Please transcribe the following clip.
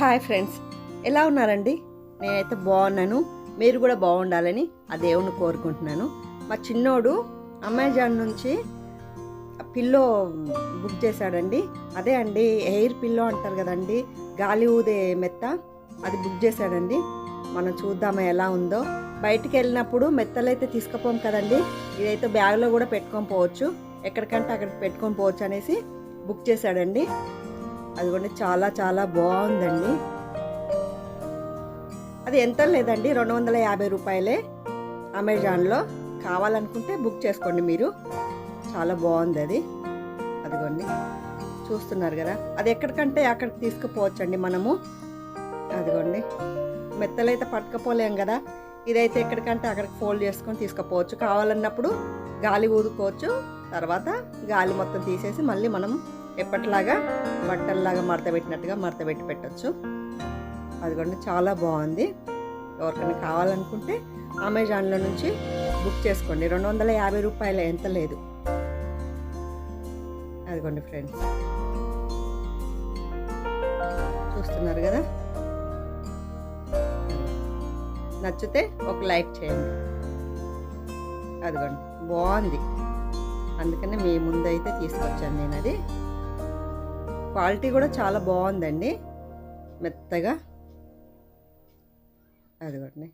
Hi friends. ఎలా ఉన్నారండి? నేనైతే బాగున్నాను. మీరు కూడా బాగుండాలని ఆ దేవుని కోరుకుంటున్నాను. మా చిన్నోడు అమెజాన్ నుంచి పిల్లో బుక్ చేశాడండి. అదే అండి ఎయిర్ పిల్లో అంటారు కదండి గాలి ఊదే మెత్త అది బుక్ చేశాడండి. మనం చూద్దామా ఎలా ఉందో. బయటికి వెళ్ళినప్పుడు మెత్తలైతే తీసుకుపోం కదండి. ఇదైతే బ్యాగ్లో కూడా పెట్టుకొని పోవచ్చు. ఎక్కడికంటే అక్కడికి పెట్టుకొని పోవచ్చు అనేసి బుక్ చేశాడండి. అది కూడా చాలా చాలా బాగుందండి. అది ఎంత లేదండి? రెండు వందల యాభై రూపాయలే అమెజాన్లో. కావాలనుకుంటే బుక్ చేసుకోండి మీరు. చాలా బాగుంది అది. అదిగోండి చూస్తున్నారు కదా. అది ఎక్కడికంటే అక్కడికి తీసుకుపోవచ్చండి మనము. అదిగోండి మెత్తలైతే పట్టుకపోలేం కదా. ఇదైతే ఎక్కడికంటే అక్కడికి ఫోల్డ్ చేసుకొని తీసుకుపోవచ్చు. కావాలన్నప్పుడు గాలి ఊదుకోవచ్చు. తర్వాత గాలి మొత్తం తీసేసి మళ్ళీ మనం ఎప్పటిలాగా బట్టల్లాగా మడతపెట్టినట్టుగా మడతపెట్టి పెట్టచ్చు అది కూడా అదిగోండి చాలా బాగుంది. ఎవరికైనా కావాలనుకుంటే అమెజాన్లో నుంచి బుక్ చేసుకోండి. రెండు వందల యాభై రూపాయలు ఎంత లేదు. అదిగోండి ఫ్రెండ్స్. చూస్తున్నారు కదా? నచ్చితే ఒక లైక్ చేయండి. అదిగోండి బాగుంది. అందుకనే మీ ముందైతే తీసుకొచ్చాను నేను అది క్వాలిటీ కూడా చాలా బాగుందండి. మెత్తగా. అది కూడా